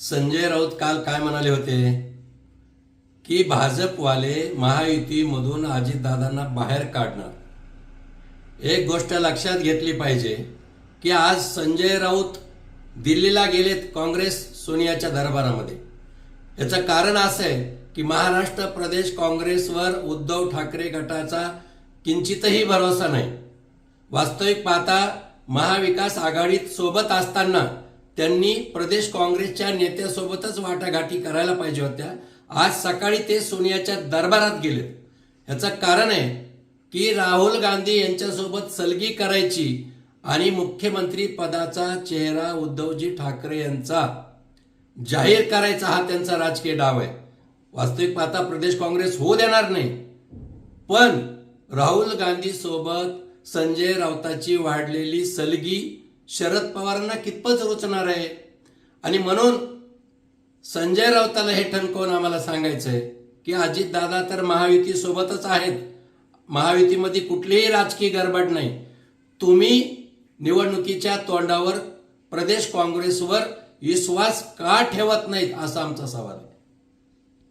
संजय राऊत काल काय म्हणाले होते? की भाजपवाले महायुतीमधून अजितदादांना बाहेर काढणार. एक गोष्ट लक्षात घेतली पाहिजे की आज संजय राऊत दिल्लीला गेलेत काँग्रेस सोनियाच्या दरबारामध्ये. याचं कारण असं आहे की महाराष्ट्र प्रदेश काँग्रेसवर उद्धव ठाकरे गटाचा किंचितही भरोसा नाही. वास्तविक पाहता महाविकास आघाडीत सोबत असताना त्यांनी प्रदेश काँग्रेसच्या नेत्यासोबतच वाटाघाटी करायला पाहिजे होत्या. आज सकाळी ते सोनियाच्या दरबारात गेले ह्याचं कारण आहे की राहुल गांधी यांच्यासोबत सलगी करायची आणि मुख्यमंत्री पदाचा चेहरा उद्धवजी ठाकरे यांचा जाहीर करायचा हा त्यांचा राजकीय डाव आहे. वास्तविक पाहता प्रदेश काँग्रेस होऊ देणार नाही. पण राहुल गांधी सोबत संजय राऊताची वाढलेली सलगी शरद पवारांना कितपत रुचणार आहे? आणि म्हणून संजय राऊताला हे ठणकवून आम्हाला सांगायचंय की अजितदादा तर महायुती सोबतच आहेत. महायुतीमध्ये कुठलीही राजकीय गडबड नाही. तुम्ही निवडणुकीच्या तोंडावर प्रदेश काँग्रेसवर विश्वास का ठेवत नाहीत? असा आमचा सवाल आहे.